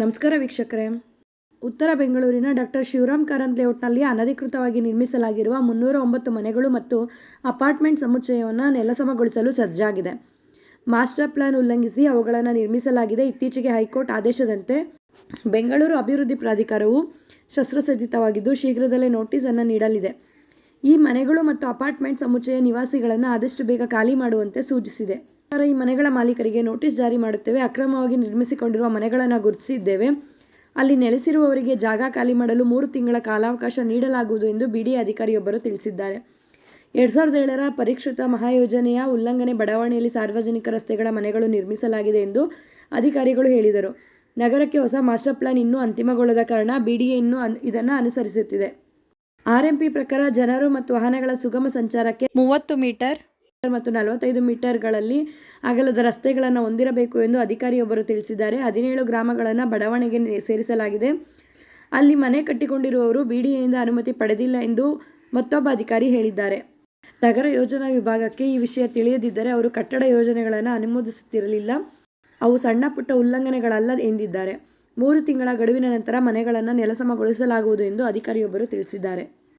ನಮಸ್ಕಾರ ವೀಕ್ಷಕರೇ. ಉತ್ತರ ಬೆಂಗಳೂರಿನ ಡಾಕ್ಟರ್ ಶಿವರಾಮ್ ಕಾರಂತ್ ಲೇಔಟ್ನಲ್ಲಿ ಅನಧಿಕೃತವಾಗಿ ನಿರ್ಮಿಸಲಾಗಿರುವ ಮುನ್ನೂರ ಒಂಬತ್ತು ಮನೆಗಳು ಮತ್ತು ಅಪಾರ್ಟ್ಮೆಂಟ್ ಸಮುಚ್ಚಯವನ್ನು ನೆಲಸಮಗೊಳಿಸಲು ಸಜ್ಜಾಗಿದೆ. ಮಾಸ್ಟರ್ ಪ್ಲಾನ್ ಉಲ್ಲಂಘಿಸಿ ಅವುಗಳನ್ನು ನಿರ್ಮಿಸಲಾಗಿದೆ ಇತ್ತೀಚೆಗೆ ಹೈಕೋರ್ಟ್ ಆದೇಶದಂತೆ. ಬೆಂಗಳೂರು ಅಭಿವೃದ್ಧಿ ಪ್ರಾಧಿಕಾರವು ಶಸ್ತ್ರಸಜ್ಜಿತವಾಗಿದ್ದು ಶೀಘ್ರದಲ್ಲೇ ನೋಟಿಸನ್ನು ನೀಡಲಿದೆ. ಈ ಮನೆಗಳು ಮತ್ತು ಅಪಾರ್ಟ್ಮೆಂಟ್ ಸಮುಚ್ಚಯ ನಿವಾಸಿಗಳನ್ನು ಆದಷ್ಟು ಬೇಗ ಖಾಲಿ ಮಾಡುವಂತೆ ಸೂಚಿಸಿದೆ. ಈ ಮನೆಗಳ ಮಾಲೀಕರಿಗೆ ನೋಟಿಸ್ ಜಾರಿ ಮಾಡುತ್ತೇವೆ. ಅಕ್ರಮವಾಗಿ ನಿರ್ಮಿಸಿಕೊಂಡಿರುವ ಮನೆಗಳನ್ನು ಗುರುತಿಸಿದ್ದೇವೆ. ಅಲ್ಲಿ ನೆಲೆಸಿರುವವರಿಗೆ ಜಾಗ ಖಾಲಿ ಮಾಡಲು ಮೂರು ತಿಂಗಳ ಕಾಲಾವಕಾಶ ನೀಡಲಾಗುವುದು ಎಂದು ಬಿಡಿ ಅಧಿಕಾರಿಯೊಬ್ಬರು ತಿಳಿಸಿದ್ದಾರೆ. ಎರಡ್ ಸಾವಿರದ ಏಳರ ಪರಿಷ್ಕೃತ ಮಹಾಯೋಜನೆಯ ಉಲ್ಲಂಘನೆ ಬಡಾವಣೆಯಲ್ಲಿ ಸಾರ್ವಜನಿಕ ರಸ್ತೆಗಳ ಮನೆಗಳು ನಿರ್ಮಿಸಲಾಗಿದೆ ಎಂದು ಅಧಿಕಾರಿಗಳು ಹೇಳಿದರು. ನಗರಕ್ಕೆ ಹೊಸ ಮಾಸ್ಟರ್ ಪ್ಲಾನ್ ಇನ್ನೂ ಅಂತಿಮಗೊಳ್ಳದ ಕಾರಣ ಬಿಡಿಎ ಇನ್ನೂ ಇದನ್ನು ಅನುಸರಿಸುತ್ತಿದೆ. ಆರ್ಎಂಪಿ ಪ್ರಕಾರ ಜನರು ಮತ್ತು ವಾಹನಗಳ ಸುಗಮ ಸಂಚಾರಕ್ಕೆ ಮೂವತ್ತು ಮೀಟರ್ ಮತ್ತು ನಲವತ್ತೈದು ಮೀಟರ್ಗಳಲ್ಲಿ ಅಗಲದ ರಸ್ತೆಗಳನ್ನು ಹೊಂದಿರಬೇಕು ಎಂದು ಅಧಿಕಾರಿಯೊಬ್ಬರು ತಿಳಿಸಿದ್ದಾರೆ. ಹದಿನೇಳು ಗ್ರಾಮಗಳನ್ನು ಬಡಾವಣೆಗೆ ಸೇರಿಸಲಾಗಿದೆ. ಅಲ್ಲಿ ಮನೆ ಕಟ್ಟಿಕೊಂಡಿರುವವರು ಬಿಡಿಎಯಿಂದ ಅನುಮತಿ ಪಡೆದಿಲ್ಲ ಎಂದು ಮತ್ತೊಬ್ಬ ಅಧಿಕಾರಿ ಹೇಳಿದ್ದಾರೆ. ನಗರ ಯೋಜನಾ ವಿಭಾಗಕ್ಕೆ ಈ ವಿಷಯ ತಿಳಿಯದಿದ್ದರೆ ಅವರು ಕಟ್ಟಡ ಯೋಜನೆಗಳನ್ನು ಅನುಮೋದಿಸುತ್ತಿರಲಿಲ್ಲ. ಅವು ಸಣ್ಣ ಪುಟ್ಟ ಉಲ್ಲಂಘನೆಗಳಲ್ಲ ಎಂದಿದ್ದಾರೆ. ಮೂರು ತಿಂಗಳ ಗಡುವಿನ ನಂತರ ಮನೆಗಳನ್ನು ನೆಲಸಮಗೊಳಿಸಲಾಗುವುದು ಎಂದು ಅಧಿಕಾರಿಯೊಬ್ಬರು ತಿಳಿಸಿದ್ದಾರೆ.